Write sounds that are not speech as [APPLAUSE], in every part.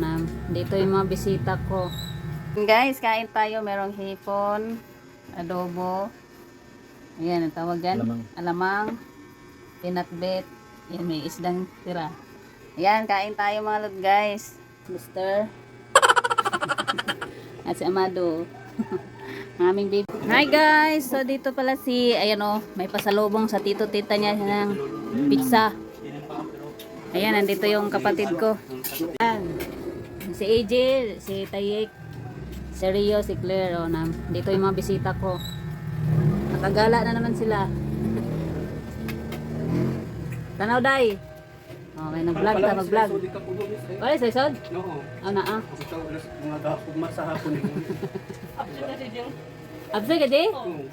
na dito yung mga bisita ko. Guys, kain tayo. Merong hipon, adobo. Ayan, ang tawag yan. Alamang. Alamang. Pinakbet. Yan, may isdang tira. Ayan, kain tayo mga lod guys. Mister. [LAUGHS] At si Amado. [LAUGHS] Aming baby. Hi guys! So dito pala si, ayan o, may pasalubong sa tito tita niya ng pizza. Ayan, nandito yung kapatid ko. Ayan. Si AJ, si Tayek, si Rio, si Claire. O, na, dito yung mga bisita ko. Nakagala na naman sila. [LAUGHS] Tanaw day. Okay, nag-vlog ta, mag-vlog. Wala sa isod? Oo. Ano na ah? Ikaw, alas mga dahog sa hapon eh. [LAUGHS] Absay ka, Jay? Oo.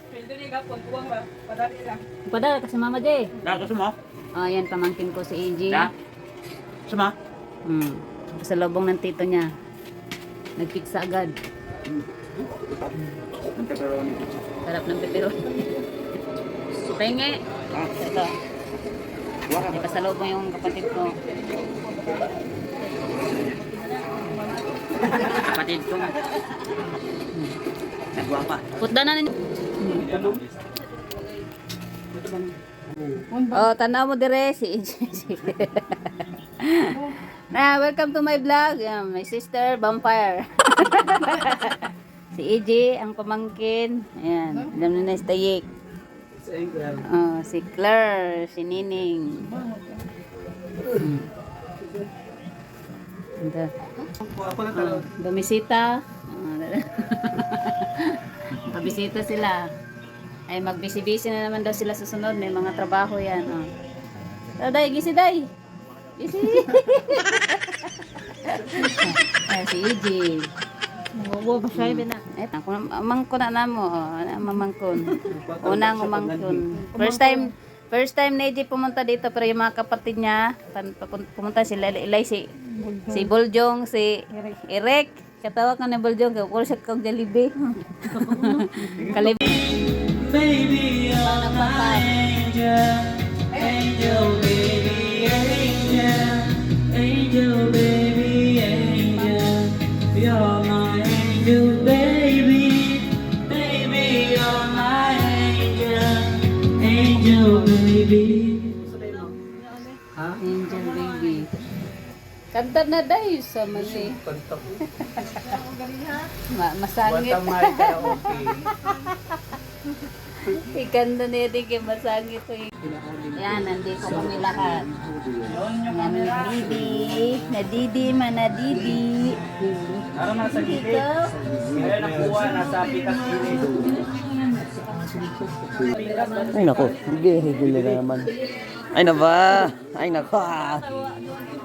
Padala kasi mama, Jay. Da, gusto mo? Oh, ayan, pamangkin ko si AJ. Da? Gusto mo? Hmm. Sa lobong ng tito niya. Nagpiksa agad. Sarap ng pepperoni. Penge. Ito. May pasalubong yung kapatid ko. kapatid ko. Nagwapa. Putda na ninyo. Oh, tanaw mo dire si. [LAUGHS] na, welcome to my vlog. Yan, my sister, Vampire. [LAUGHS] si AJ, ang pamangkin. Ayan, alam na na si England. Oh, si Claire, si Nining. Hmm. Na talaga. Bumisita. [LAUGHS] Pabisita sila. Ay, magbisi-bisi na naman daw sila sa sunod. May mga trabaho yan. Oh. Oh, day, gisi, day. Gisi. Ay, si EJ. Oo, masyay na. Eh, ako na, mangkon na namo. Oh, mamangkon. Unang umangkon. First time, first time na EJ pumunta dito pero yung mga kapatid niya, pumunta sila ilay si si Boljong, si Eric. Katawa ka na Boljong, kaya siya kong Jollibee. [LAUGHS] Kalib. Baby, you're my angel. Angel, Angel, baby. Ha? Angel baby. Kanta na dayo sa mali. Kanta ko. Ma masangit. [LAUGHS] Wata may karaoke. Ikanda na yun kay masangit ko. eh. Yan, nandito kami lahat. Yan, nadidi. Nadidi, manadidi. Araw na sa gilid. Kaya nakuha, nasa pikas gilid. Ay nako, hindi, hindi na naman. Ay na ba? Ay nako. ah.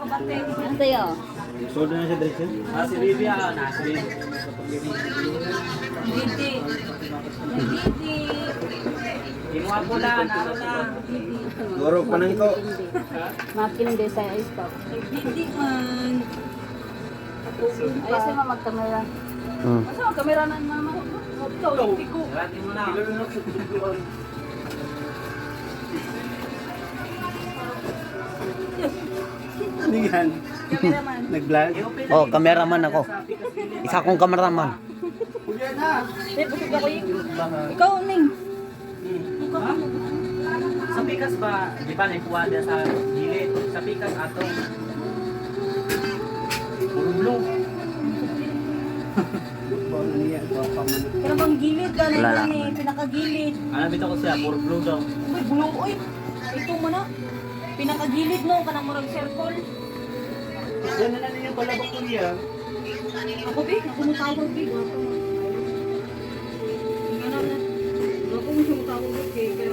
Ano sa'yo? Sold na siya direction? Ah, si Bibi ah, na si Bibi. Nadidi. Nadidi. Kinuha ko lang, naroon na. Goro pa nang ko. Makindi sa stop. Nadidi man. Ayos mo magkamera. Hmm. Asa magkamera na mama? Ikaw, ikaw. Grabe mo na. Ano yan? Nag-vlog? Oh, cameraman ako. Isa akong cameraman. Eh, busog ako yun. Ikaw, Ning. Sa pikas ba, di ba naikuha niya sa gilid? Sa pikas ato. Puro blue. [LAUGHS] Pero bang gilid, ano Wala lang. yun eh, pinakagilid. Ah, Hanapit ako siya, puro blue daw. Uy, bulong, uy. Ito mo na. Pinakagilid no, kanang murag circle. Diyan na nanin yung balabak ko niya. Ako, Bi, nakumutawag, Bi. Ano na? Ano nakumutawag, Bi, kaya